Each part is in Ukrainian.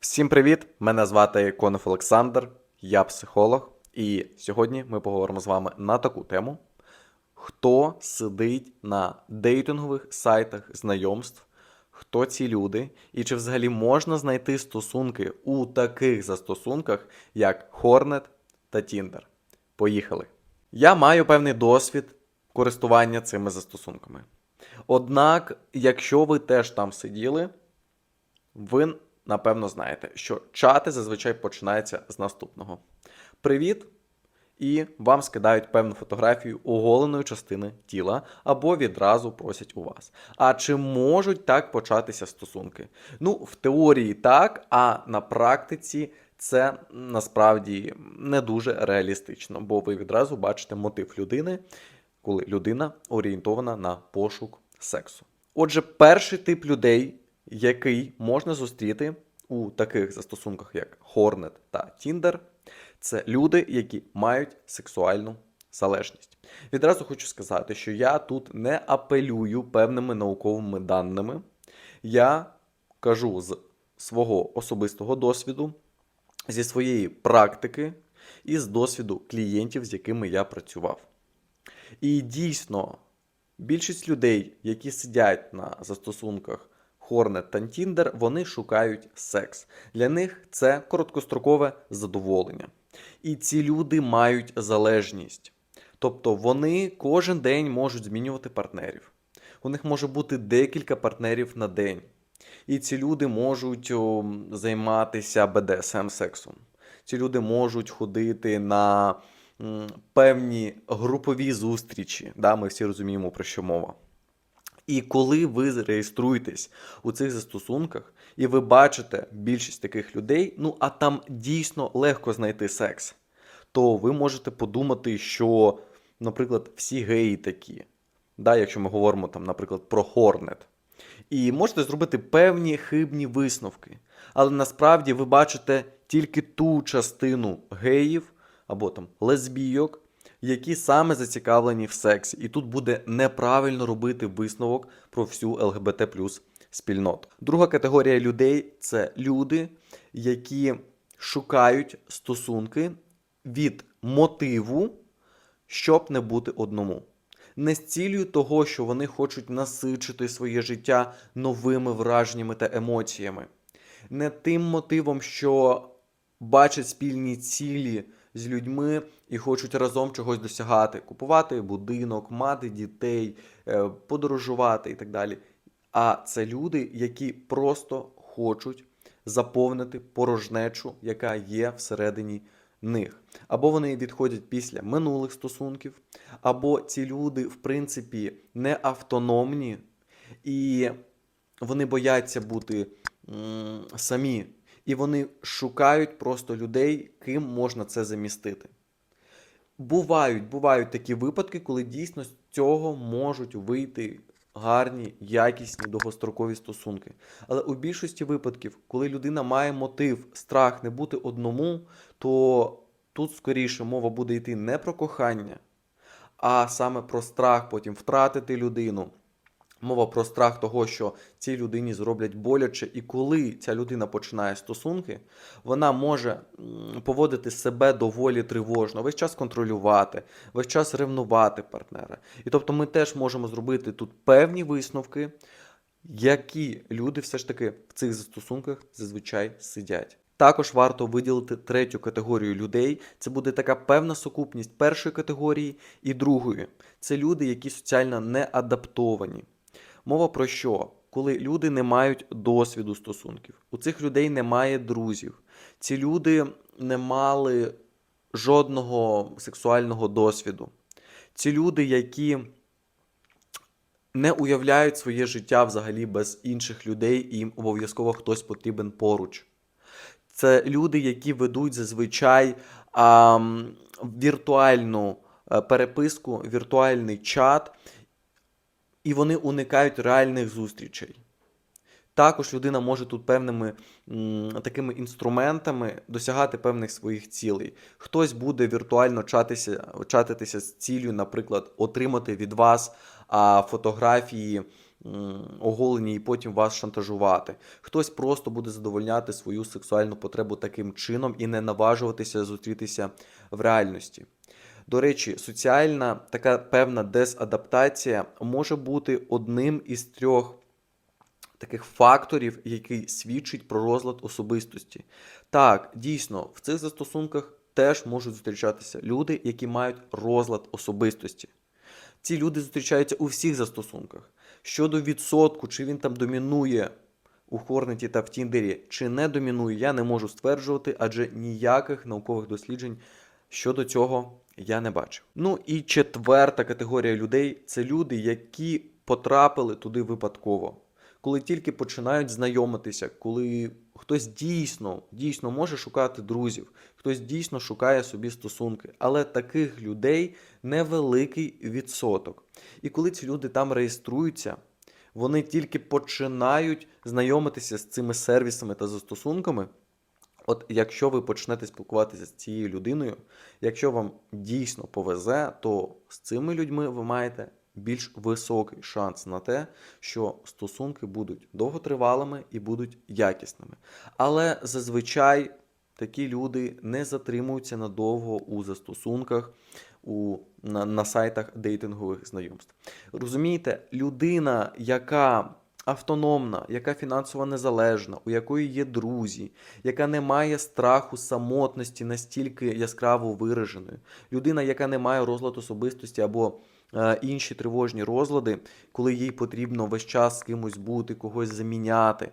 Всім привіт! Мене звати Конов Олександр, я психолог, і сьогодні ми поговоримо з вами на таку тему: хто сидить на дейтингових сайтах знайомств, хто ці люди, і чи взагалі можна знайти стосунки у таких застосунках, як Hornet та Tinder. Поїхали! Я маю певний досвід користування цими застосунками. Однак, якщо ви теж там сиділи, ви напевно знаєте, що чати зазвичай починаються з наступного: Привіт! І вам скидають певну фотографію оголеної частини тіла або відразу просять у вас. А чи можуть так початися стосунки? Ну, в теорії так, а на практиці це насправді не дуже реалістично, бо ви відразу бачите мотив людини, коли людина орієнтована на пошук сексу. Отже, перший тип людей, який можна зустріти у таких застосунках, як Hornet та Tinder, це люди, які мають сексуальну залежність. Відразу хочу сказати, що я тут не апелюю певними науковими даними. Я кажу з свого особистого досвіду, зі своєї практики і з досвіду клієнтів, з якими я працював. І дійсно, більшість людей, які сидять на застосунках Hornet та Tinder, вони шукають секс. Для них це короткострокове задоволення. І ці люди мають залежність. Тобто вони кожен день можуть змінювати партнерів. У них може бути декілька партнерів на день. І ці люди можуть займатися БДСМ сексом. Ці люди можуть ходити на певні групові зустрічі. Да, ми всі розуміємо, про що мова. І коли ви реєструєтесь у цих застосунках, і ви бачите більшість таких людей, ну а там дійсно легко знайти секс, то ви можете подумати, що, наприклад, всі геї такі, да, якщо ми говоримо там, наприклад, про Хорнет. І можете зробити певні хибні висновки. Але насправді ви бачите тільки ту частину геїв або там лесбійок, які саме зацікавлені в сексі. І тут буде неправильно робити висновок про всю ЛГБТ спільноту. Друга категорія людей це люди, які шукають стосунки від мотиву, щоб не бути одному. Не з цілею того, що вони хочуть насичити своє життя новими враженнями та емоціями, не тим мотивом, що бачать спільні цілі з людьми і хочуть разом чогось досягати, купувати будинок, мати дітей, е, подорожувати і так далі. А це люди, які просто хочуть заповнити порожнечу, яка є всередині них. Або вони відходять після минулих стосунків, або ці люди, в принципі, не автономні, і вони бояться бути самі. І вони шукають просто людей, ким можна це замістити. Бувають, бувають такі випадки, коли дійсно з цього можуть вийти гарні, якісні довгострокові стосунки. Але у більшості випадків, коли людина має мотив, страх не бути одному, то тут скоріше мова буде йти не про кохання, а саме про страх потім втратити людину. Мова про страх того, що цій людині зроблять боляче, і коли ця людина починає стосунки, вона може поводити себе доволі тривожно, весь час контролювати, весь час ревнувати партнера. І тобто ми теж можемо зробити тут певні висновки, які люди все ж таки в цих застосунках зазвичай сидять. Також варто виділити третю категорію людей. Це буде така певна сукупність першої категорії і другої. Це люди, які соціально не адаптовані. Мова про що? Коли люди не мають досвіду стосунків, у цих людей немає друзів. Ці люди не мали жодного сексуального досвіду. Ці люди, які не уявляють своє життя взагалі без інших людей, і їм обов'язково хтось потрібен поруч. Це люди, які ведуть зазвичай а, віртуальну е, переписку, віртуальний чат, і вони уникають реальних зустрічей. Також людина може тут певними такими інструментами досягати певних своїх цілей. Хтось буде віртуально чатися, чатитися з цілею, наприклад, отримати від вас а, фотографії оголені і потім вас шантажувати. Хтось просто буде задовольняти свою сексуальну потребу таким чином і не наважуватися зустрітися в реальності. До речі, соціальна така певна дезадаптація може бути одним із трьох таких факторів, який свідчить про розлад особистості. Так, дійсно, в цих застосунках теж можуть зустрічатися люди, які мають розлад особистості. Ці люди зустрічаються у всіх застосунках. Щодо відсотку, чи він там домінує у Хорнеті та в Тіндері, чи не домінує, я не можу стверджувати, адже ніяких наукових досліджень щодо цього я не бачив. Ну і четверта категорія людей це люди, які потрапили туди випадково. Коли тільки починають знайомитися, коли хтось дійсно, дійсно може шукати друзів, хтось дійсно шукає собі стосунки, але таких людей невеликий відсоток. І коли ці люди там реєструються, вони тільки починають знайомитися з цими сервісами та застосунками. От якщо ви почнете спілкуватися з цією людиною, якщо вам дійсно повезе, то з цими людьми ви маєте більш високий шанс на те, що стосунки будуть довготривалими і будуть якісними. Але зазвичай такі люди не затримуються надовго у застосунках, у, на, на сайтах дейтингових знайомств. Розумієте, людина, яка автономна, яка фінансово незалежна, у якої є друзі, яка не має страху самотності настільки яскраво вираженою, людина, яка не має розлад особистості або е, інші тривожні розлади, коли їй потрібно весь час з кимось бути, когось заміняти.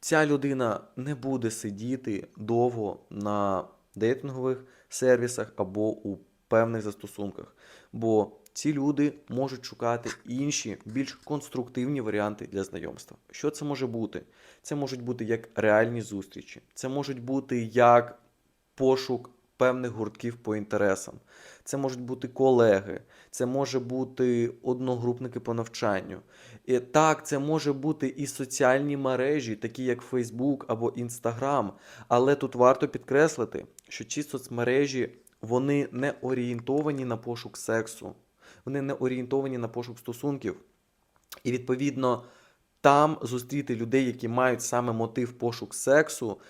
Ця людина не буде сидіти довго на дейтингових сервісах або у певних застосунках, бо ці люди можуть шукати інші, більш конструктивні варіанти для знайомства. Що це може бути? Це можуть бути як реальні зустрічі, це можуть бути як пошук певних гуртків по інтересам, це можуть бути колеги, це може бути одногрупники по навчанню. І так, це може бути і соціальні мережі, такі як Facebook або Instagram. Але тут варто підкреслити, що ці соцмережі вони не орієнтовані на пошук сексу, вони не орієнтовані на пошук стосунків. І відповідно там зустріти людей, які мають саме мотив пошук сексу,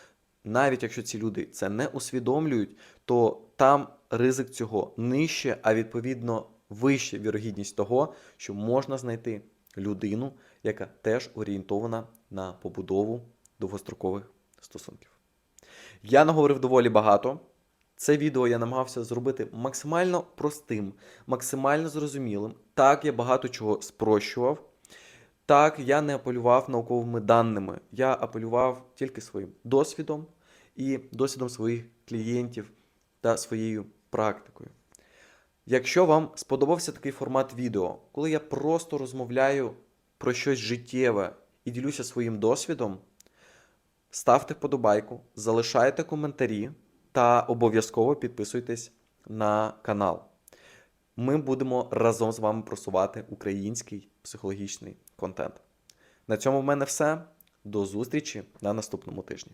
навіть якщо ці люди це не усвідомлюють, то там ризик цього нижче, а відповідно вища вірогідність того, що можна знайти людину, яка теж орієнтована на побудову довгострокових стосунків. Я наговорив доволі багато. Це відео я намагався зробити максимально простим, максимально зрозумілим. Так, я багато чого спрощував. Так, я не апелював науковими даними. Я апелював тільки своїм досвідом і досвідом своїх клієнтів та своєю практикою. Якщо вам сподобався такий формат відео, коли я просто розмовляю про щось життєве і ділюся своїм досвідом, ставте вподобайку, залишайте коментарі та обов'язково підписуйтесь на канал. Ми будемо разом з вами просувати український психологічний контент. На цьому в мене все. До зустрічі на наступному тижні.